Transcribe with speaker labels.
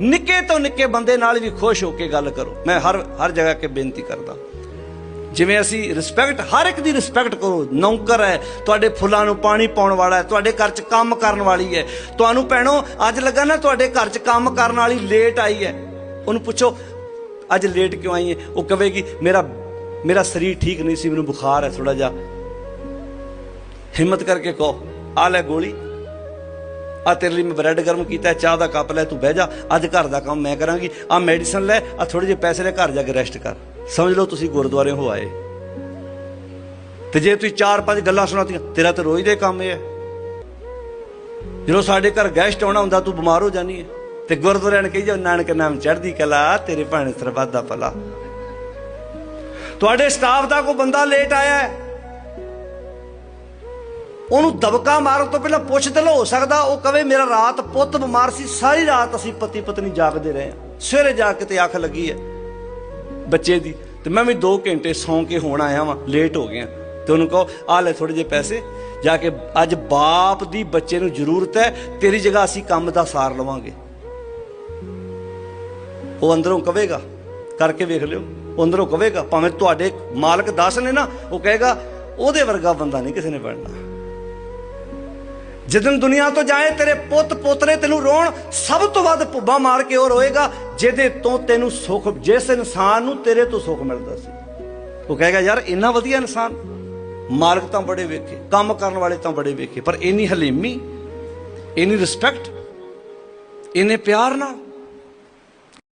Speaker 1: ਨਿੱਕੇ ਤੋਂ ਨਿੱਕੇ ਬੰਦੇ ਨਾਲ ਵੀ ਖੁਸ਼ ਹੋ ਕੇ ਗੱਲ ਕਰੋ। ਮੈਂ ਹਰ ਹਰ ਜਗ੍ਹਾ ਕੇ ਬੇਨਤੀ ਕਰਦਾ। ਜਿਵੇਂ ਅਸੀਂ ਰਿਸਪੈਕਟ ਹਰ ਇੱਕ ਦੀ ਰਿਸਪੈਕਟ ਕਰੋ। ਨੌਕਰ ਹੈ, ਤੁਹਾਡੇ ਫੁੱਲਾਂ ਨੂੰ ਪਾਣੀ ਪਾਉਣ ਵਾਲਾ ਹੈ, ਤੁਹਾਡੇ ਘਰ 'ਚ ਕੰਮ ਕਰਨ ਵਾਲੀ ਹੈ। ਤੁਹਾਨੂੰ ਭੈਣੋ, ਅੱਜ ਲੱਗਾ ਨਾ ਤੁਹਾਡੇ ਘਰ 'ਚ ਕੰਮ ਕਰਨ ਵਾਲੀ ਲੇਟ ਆਈ ਹੈ। ਉਹਨੂੰ ਪੁੱਛੋ, ਅੱਜ ਲੇਟ ਕਿਉਂ ਆਈ ਹੈ ਉਹ ਕਹੇਗੀ ਮੇਰਾ ਮੇਰਾ ਸਰੀਰ ਠੀਕ ਨਹੀਂ ਸੀ, ਮੈਨੂੰ ਬੁਖਾਰ ਹੈ ਥੋੜਾ ਜਿਹਾ। ਹਿੰਮਤ ਕਰਕੇ ਕਹੋ, ਆ ਲੈ ਗੋਲੀ। ਆ ਤੇਰੇ ਲਈ ਮੈਂ ਬ੍ਰੈਡ ਗਰਮ ਕੀਤਾ, ਚਾਹ ਦਾ ਕੱਪ ਲੈ, ਤੂੰ ਬਹਿ ਜਾ। ਅੱਜ ਘਰ ਦਾ ਕੰਮ ਮੈਂ ਕਰਾਂਗੀ। ਆ ਮੈਡੀਸਨ ਲੈ, ਆ ਥੋੜੇ ਜਿਹੇ ਪੈਸੇ ਲੈ, ਘਰ ਜਾ ਕੇ ਰੈਸਟ ਕਰ। ਸਮਝ ਲਓ ਤੁਸੀਂ ਗੁਰਦੁਆਰੇ ਹੋ ਆਏ। ਤੇ ਜੇ ਤੁਸੀਂ ਚਾਰ ਪੰਜ ਗੱਲਾਂ ਸੁਣਾਤੀਆਂ, ਤੇਰਾ ਤਾਂ ਰੋਜ਼ ਦੇ ਕੰਮ ਇਹ ਹੈ। ਜਦੋਂ ਸਾਡੇ ਘਰ ਗੈਸਟ ਆਉਣਾ ਹੁੰਦਾ, ਤੂੰ ਬਿਮਾਰ ਹੋ ਜਾਨੀ ਹੈ। ਤੇ ਗੁਰਦੁਆਰਿਆਂ ਨੇ ਕਹੀ ਜਾ ਨਾਨਕ ਨਾਮ ਚੜ੍ਹਦੀ ਕਲਾ, ਤੇਰੇ ਭਾਣੇ ਸਰਬੱਤ ਦਾ ਭਲਾ। ਤੁਹਾਡੇ ਸਟਾਫ ਦਾ ਕੋਈ ਬੰਦਾ ਲੇਟ ਆਇਆ ਹੈ? ਉਹਨੂੰ ਦਬਕਾ ਮਾਰਨ ਤੋਂ ਪਹਿਲਾਂ ਪੁੱਛ ਤੇ ਲਓ, ਹੋ ਸਕਦਾ ਉਹ ਕਵੇ, ਮੇਰਾ ਰਾਤ ਪੁੱਤ ਬਿਮਾਰ ਸੀ, ਸਾਰੀ ਰਾਤ ਅਸੀਂ ਪਤੀ ਪਤਨੀ ਜਾਗਦੇ ਰਹੇ ਹਾਂ। ਸਵੇਰੇ ਜਾ ਕੇ ਤੇ ਅੱਖ ਲੱਗੀ ਹੈ ਬੱਚੇ ਦੀ। ਤੇ ਮੈਂ ਵੀ 2 ਘੰਟੇ ਸੌਂ ਕੇ ਹੋਣ ਆਇਆ ਵਾਂ ਲੇਟ ਹੋ ਗਿਆ ਤੇ ਉਹਨੂੰ ਕਹੋ, ਆ ਲੈ ਥੋੜੇ ਜਿਹੇ ਪੈਸੇ, ਜਾ ਕੇ ਅੱਜ ਬਾਪ ਦੀ ਬੱਚੇ ਨੂੰ ਜ਼ਰੂਰਤ ਹੈ, ਤੇਰੀ ਜਗ੍ਹਾ ਅਸੀਂ ਕੰਮ ਦਾ ਸਾਰ ਲਵਾਂਗੇ। ਉਹ ਅੰਦਰੋਂ ਕਵੇਗਾ, ਕਰਕੇ ਵੇਖ ਲਿਓ। ਅੰਦਰੋਂ ਕਵੇਗਾ, ਭਾਵੇਂ ਤੁਹਾਡੇ ਮਾਲਕ 10 ਨੇ ਨਾ, ਉਹ ਕਹੇਗਾ, ਉਹਦੇ ਵਰਗਾ ਬੰਦਾ ਨਹੀਂ ਕਿਸੇ ਨੇ ਬਣਨਾ। ਜਦੋਂ ਦੁਨੀਆ ਤੋਂ ਜਾਏ, ਤੇਰੇ ਪੁੱਤ ਪੋਤਰੇ ਤੈਨੂੰ ਰੋਣ, ਸਭ ਤੋਂ ਵੱਧ ਭੁੱਬਾ ਮਾਰ ਕੇ ਉਹ ਰੋਏਗਾ, ਜਿਹਦੇ ਤੋਂ ਤੈਨੂੰ ਸੁੱਖ, ਜਿਸ ਇਨਸਾਨ ਨੂੰ ਤੇਰੇ ਤੋਂ ਸੁੱਖ ਮਿਲਦਾ ਸੀ। ਉਹ ਕਹੇਗਾ, ਯਾਰ, ਇੰਨਾ ਵਧੀਆ ਇਨਸਾਨ ਮਾਰਗ ਤਾਂ ਬੜੇ ਵੇਖੇ, ਕੰਮ ਕਰਨ ਵਾਲੇ ਤਾਂ ਬੜੇ ਵੇਖੇ, ਪਰ ਇੰਨੀ ਹਲੀਮੀ, ਇੰਨੀ ਰਿਸਪੈਕਟ ਇੰਨੇ ਪਿਆਰ ਨਾਲ